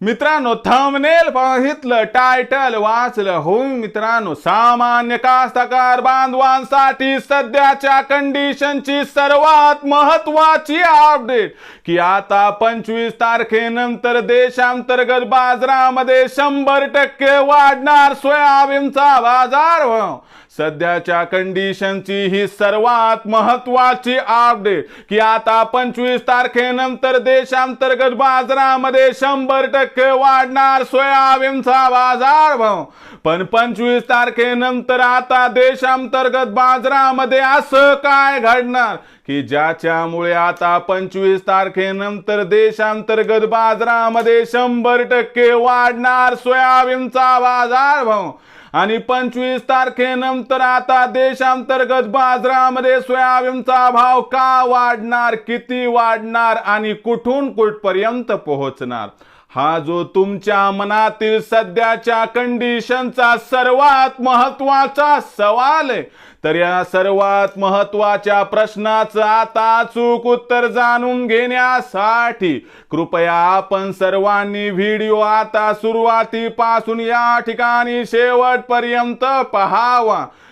मित्रांनो thumbnail पाहितलं title वाचलं. हो मित्रांनो सामान्य कास्तकार बांधवांसाठी सध्याच्या कंडिशनची सर्वात महत्वाची अपडेट की आता पंचवीस तारखेनंतर देशांतर्गत बाजारामध्ये शंभर टक्के वाढणार सोयाबीनचा बाजार सध्याच्या कंडिशनची ही सर्वात महत्वाची अपडेट की आता पंचवीस तारखेनंतर देशांतर्गत बाजारामध्ये शंभर टक्के वाढणार सोयाबीनचा बाजार भाव. पण पंचवीस तारखेनंतर आता देशांतर्गत बाजारामध्ये असं काय घडणार? की ज्याच्यामुळे आता पंचवीस तारखेनंतर देशांतर्गत बाजारामध्ये शंभर टक्के वाढणार सोयाबीनचा बाजार भाव. आणि पंचवीस तारखेनंतर आता देशांतर्गत बाजारामध्ये सोयाबीनचा भाव का वाढणार किती वाढणार आणि कुठून कुठपर्यंत पोहोचणार? हा जो तुमच्या मनातील सध्याच्या कंडिशनचा सर्वात महत्त्वाचा सवाल आहे तर या सर्वात महत्त्वाच्या प्रश्नाचं आता चूक उत्तर जाणून घेण्यासाठी कृपया आपण सर्वांनी व्हिडिओ आता सुरुवातीपासून या ठिकाणी शेवटपर्यंत पहावा.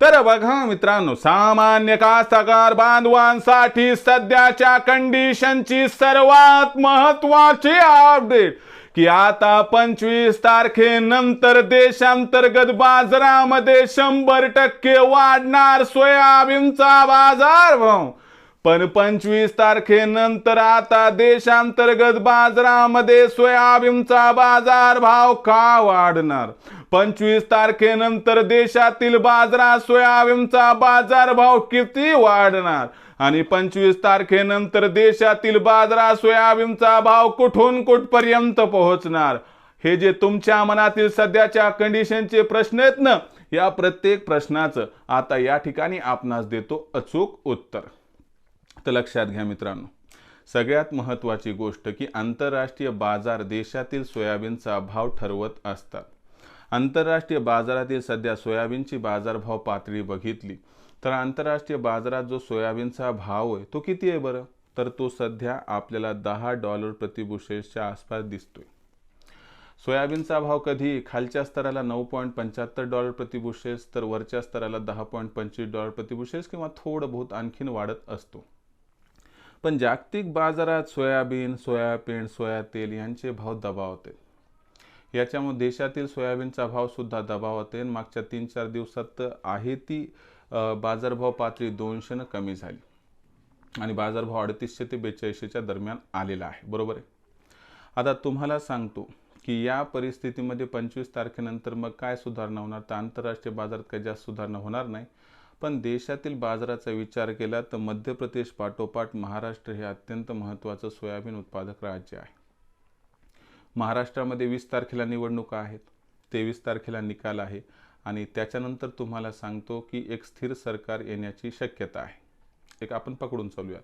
तर बघा मित्रांनो सामान्य कास्तकार बांधवांसाठी सध्याच्या कंडिशनची सर्वात महत्वाची अपडेट की आता पंचवीस तारखेनंतर देशांतर्गत बाजारामध्ये शंभर टक्के वाढणार सोयाबीनचा बाजारभाव. पण पंचवीस तारखेनंतर आता देशांतर्गत बाजारामध्ये सोयाबीनचा बाजार भाव का वाढणार? पंचवीस तारखेनंतर देशातील बाजारात सोयाबीनचा बाजार भाव किती वाढणार? आणि पंचवीस तारखेनंतर देशातील बाजारात सोयाबीनचा भाव कुठून कुठपर्यंत पोहोचणार? हे जे तुमच्या मनातील सध्याच्या कंडिशनचे प्रश्न आहेत ना या प्रत्येक प्रश्नाचं आता या ठिकाणी आपणास देतो अचूक उत्तर. फक्त लक्षात घ्या मित्रांनो. सगळ्यात महत्त्वाची गोष्ट की आंतरराष्ट्रीय बाजार देशातील सोयाबीनचा भाव ठरवत असतात. आंतरराष्ट्रीय बाजारातील सध्या सोयाबीनची बाजारभाव पातळी बघितली तर आंतरराष्ट्रीय बाजारात जो सोयाबीनचा भाव आहे तो किती आहे बरं? तर तो सध्या आपल्याला दहा डॉलर प्रतिबुशेसच्या आसपास दिसतोय. सोयाबीनचा भाव कधी? खालच्या स्तराला नऊ पॉईंट पंच्याहत्तर डॉलर प्रतिबुशेस तर वरच्या स्तराला दहा पॉईंट पंचवीस डॉलर प्रतिबुशेस किंवा थोडं बहुत आणखीन वाढत असतो. पण जागतिक बाजारात सोयाबीन सोयाबीन सोया तेल यांचे भाव दबावते याच्यामुळे देशातील सोयाबीनचा भाव सुद्धा दबावते मागच्या तीन चार दिवसात आहे ती बाजारभाव पातळी दोनशेनं कमी झाली. आणि बाजारभाव अडतीसशे ते बेचाळीसशेच्या दरम्यान आलेला आहे. बरोबर आहे? आता तुम्हाला सांगतो की या परिस्थितीमध्ये पंचवीस तारखेनंतर मग काय सुधारणा होणार? तर आंतरराष्ट्रीय बाजारात काही जास्त सुधारणा होणार नाही. पण देशातील बाजाराचा विचार केला तर मध्य प्रदेश पाठोपाठ महाराष्ट्र हे अत्यंत महत्त्वाचं सोयाबीन उत्पादक राज्य आहे. महाराष्ट्रामध्ये वीस तारखेला निवडणुका आहेत तेवीस तारखेला निकाल आहे आणि त्याच्यानंतर तुम्हाला सांगतो की एक स्थिर सरकार येण्याची शक्यता आहे. एक आपण पकडून चालूयात.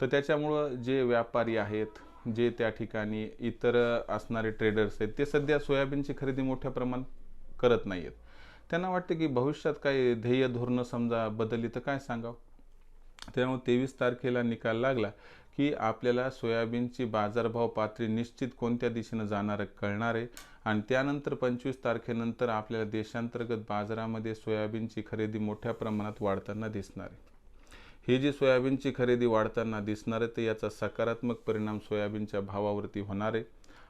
तर त्याच्यामुळं जे व्यापारी आहेत जे त्या ठिकाणी इतर असणारे ट्रेडर्स आहेत ते सध्या सोयाबीनची खरेदी मोठ्या प्रमाणात करत नाही आहेत त्यांना वाटतं की भविष्यात काही ध्येय धोरणं समजा बदलली तर काय सांगावं? त्यामुळे तेवीस तारखेला निकाल लागला की आपल्याला सोयाबीनची बाजारभाव पातळी निश्चित कोणत्या दिशेनं जाणार कळणार आहे. आणि त्यानंतर पंचवीस तारखेनंतर आपल्याला देशांतर्गत बाजारामध्ये सोयाबीनची खरेदी मोठ्या प्रमाणात वाढताना दिसणार आहे. ही जी सोयाबीनची खरेदी वाढताना दिसणार आहे तर याचा सकारात्मक परिणाम सोयाबीनच्या भावावरती होणार आहे.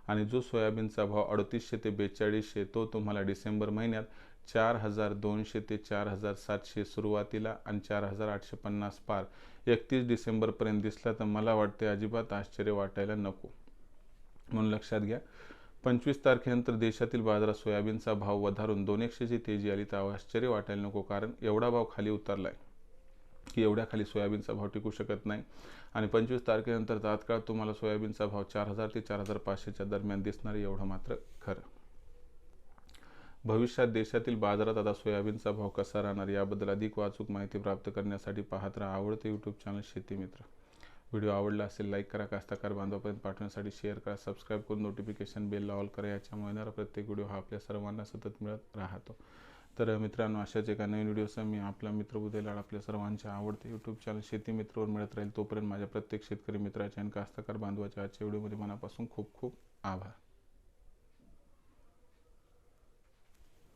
आणि जो सोयाबीनचा भाव अडतीसशे ते बेचाळीसशे तो तुम्हाला डिसेंबर महिन्यात चार हजार दोनशे ते चार हजार सातशे सुरुवातीला आणि चार हजार आठशे पन्नास पार. एकतीस डिसेंबरपर्यंत दिसला तर मला वाटते अजिबात आश्चर्य वाटायला नको. म्हणून लक्षात घ्या पंचवीस तारखेनंतर देशातील बाजारात सोयाबीनचा भाव वधारून दोन एकशेची तेजी आली तर आश्चर्य वाटायला नको कारण एवढा भाव खाली उतरलाय की एवढ्या खाली सोयाबीनचा भाव टिकू शकत नाही. आणि पंचवीस तारखेनंतर तात्काळ तुम्हाला सोयाबीनचा भाव चार हजार ते चार हजार पाचशेच्या दरम्यान दिसणार आहे एवढं मात्र खरं. भविष्यात देशातील बाजारात आता सोयाबीनचा भाव कसा राहणार याबद्दल अधिक वाचूक माहिती प्राप्त करण्यासाठी पाहत राहा आवडते यूट्यूब चॅनल शेती मित्र. व्हिडिओ आवडला असेल लाईक करा कास्तकार बांधवापर्यंत पाठवण्यासाठी शेअर करा सबस्क्राईब करून नोटिफिकेशन बेलला ऑल करा. याच्यामुळे येणारा प्रत्येक व्हिडिओ हा आपल्या सर्वांना सतत मिळत राहतो. तर मित्रांनो अशाच एका नवीन व्हिडिओसह मी आपला मित्र बुधेलाड आपल्या सर्वांच्या आवडते यूट्यूब चॅनल शेती मित्रवर मिळत राहील. तोपर्यंत माझ्या प्रत्येक शेतकरी मित्राच्या आणि कास्तकार बांधवाच्या आजच्या व्हिडिओमध्ये मनापासून खूप खूप आभार.